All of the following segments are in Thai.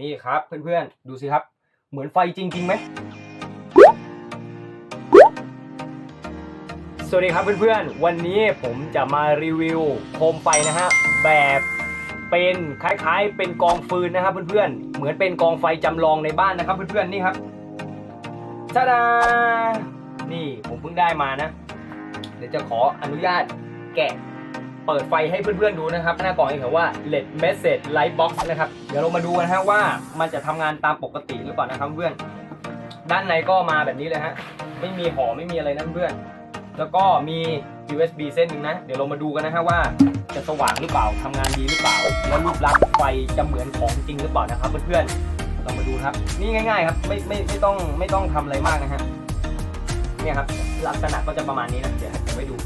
นี่ครับเพื่อนๆ ดูสิครับ เหมือนไฟจริงๆไหม สวัสดีครับเพื่อนๆ วันนี้ผมจะมารีวิวโคมไฟนะฮะ แบบเป็นคล้ายๆ เป็นกองฟืนนะครับเพื่อนๆ เหมือนเป็นกองไฟจำลองในบ้านนะครับเพื่อนๆ นี่ครับชาดา นี่ผมเพิ่งได้มานะ เดี๋ยวจะขออนุญาตแกะ เปิดไฟให้เพื่อนๆดูนะครับ หน้ากล่องเขียนว่า LED Message Light Box นะครับ เดี๋ยวเรามาดูกันฮะว่ามันจะทำงานตามปกติหรือเปล่านะครับเพื่อน ด้านในก็มาแบบนี้เลยฮะ ไม่มีห่อไม่มีอะไรนะเพื่อน แล้วก็มี USB เส้นหนึ่งนะ เดี๋ยวเรามาดูกันนะฮะว่าจะสว่างหรือเปล่าทำงานดีหรือเปล่า แล้วรูปลักษณ์ไฟจะเหมือนของจริงหรือเปล่านะครับเพื่อนๆ เรามาดูครับ นี่ง่าย ๆ ครับ ไม่ไม่ไม่ต้องไม่ต้องทำอะไรมากนะฮะ เนี่ยครับลักษณะก็จะประมาณนี้นะ เดี๋ยวเดี๋ยวไว้ดู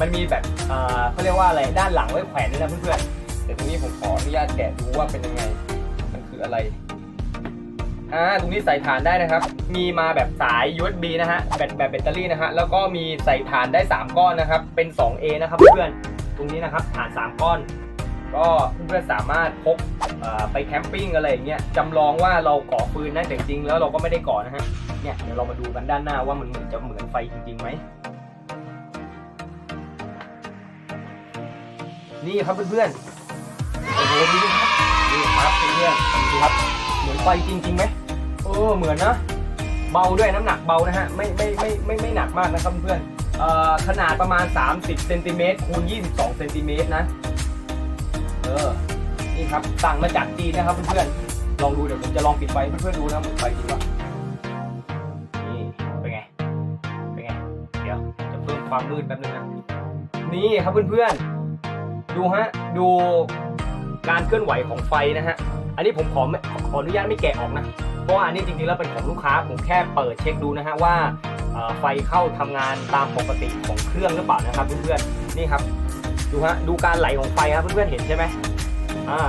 มันมีแบบเอ่อเขาเรียกว่าอะไรด้านหลังไว้แขวนด้วยนะเพื่อนๆแต่ตรงนี้ผมขออนุญาตแกะดูว่าเป็นยังไง มันคืออะไรอ่าตรงนี้ใส่ฐานได้นะครับ มีมาแบบสาย USB นะฮะแบบแบบแบตเตอรี่นะฮะแล้วก็มีใส่ฐานได้ 3 ก้อนนะครับ เป็น 2A นะครับเพื่อนๆตรงนี้นะครับฐาน 3 ก้อน ก็เพื่อนๆสามารถพกไปแคมปิ้งอะไรอย่างเงี้ยจำลองว่าเราก่อฟืนนะแต่จริงๆแล้วเราก็ไม่ได้ก่อนะฮะเนี่ยเดี๋ยวเรามาดูกันด้านหน้าว่ามันเหมือนจะเหมือนไฟจริงๆไหม นี่ครับเพื่อนๆโอ้โหดูครับนี่ครับเพื่อนๆดูครับ เหมือนไฟจริงๆไหมเออเหมือนนะเบาด้วยน้ำหนักเบานะฮะไม่ไม่ไม่ไม่ไม่หนักมากนะครับเพื่อนเอ่อขนาดประมาณ 30เซนติเมตรคูณ22เซนติเมตรนะ เออ นี่ครับสั่งมาจากจีนนะครับเพื่อนๆ ลองดูเดี๋ยวผมจะลองปิดไฟเพื่อนๆดูนะมือนไฟจริงปะนี่เป็นไง เป็นไง เดี๋ยวจะเพิ่มความมืดแป๊บนึงนะ นี่ครับเพื่อนๆ ดูฮะ ดูการเคลื่อนไหวของไฟนะฮะ อันนี้ผมขอไม่ขออนุญาตไม่แกะออกนะ เพราะว่าอันนี้จริงๆแล้วเป็นของลูกค้า ผมแค่เปิดเช็คดูนะฮะว่าไฟเข้าทำงานตามปกติของเครื่องหรือเปล่านะครับเพื่อนๆ นี่ครับ ดูฮะ ดูการไหลของไฟครับเพื่อนๆ เห็นใช่ไหมอ่า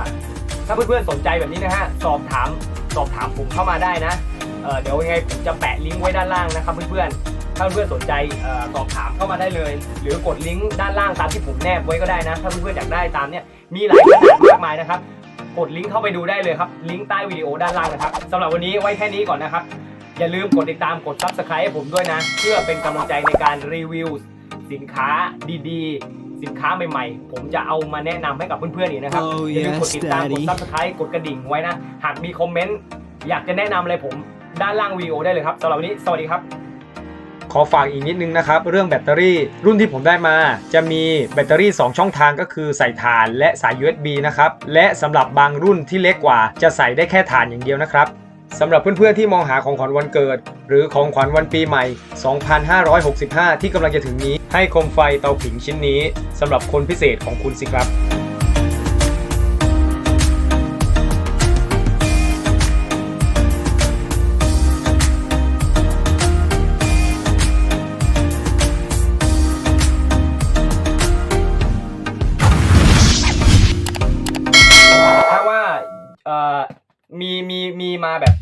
ถ้าเพื่อนๆ สนใจแบบนี้นะฮะ สอบถาม สอบถามผมเข้ามาได้นะเเดี๋ยวยังไงผมจะแปะลิงก์ไว้ด้านล่างนะครับเพื่อนๆ ถ้าเพื่อนๆสนใจเอ่อสอบถามเข้ามาได้เลย หรือกดลิงก์ด้านล่างตามที่ผมแนบไว้ก็ได้นะ ถ้าเพื่อนๆอยากได้ตามเนี้ยมีหลายขนาดมากมายนะครับ กดลิงก์เข้าไปดูได้เลยครับ ลิงก์ใต้วิดีโอด้านล่างนะครับสำหรับวันนี้ไว้แค่นี้ก่อนนะครับ อย่าลืมกดติดตามกด subscribe ให้ผมด้วยนะ เพื่อเป็นกำลังใจในการรีวิวสินค้าดีๆ สินค้าใหม่ๆ ผมจะเอามาแนะนำให้กับเพื่อนๆอีกนะครับ Oh อย่าลืมกด yes ติดตามกด daddy subscribe กดกระดิ่งไว้นะ หากมีคอมเมนต์อยากจะแนะนำอะไรผมด้านล่างวิดีโอได้เลยครับสำหรับวันนี้สวัสดีครับ ขอฝากอีกนิดนึงนะครับ เรื่องแบตเตอรี่รุ่นที่ผมได้มา จะมีแบตเตอรี่ 2 ช่องทางก็คือใส่ถ่านและสาย USB นะครับ และสำหรับบางรุ่นที่เล็กกว่า จะใส่ได้แค่ถ่านอย่างเดียวนะครับสำหรับเพื่อนๆที่มองหาของขวัญวันเกิด หรือของขวัญวันปีใหม่ 2565 ที่กำลังจะถึงนี้ ให้โคมไฟเตาผิงชิ้นนี้สำหรับคนพิเศษของคุณสิครับ มาแบบ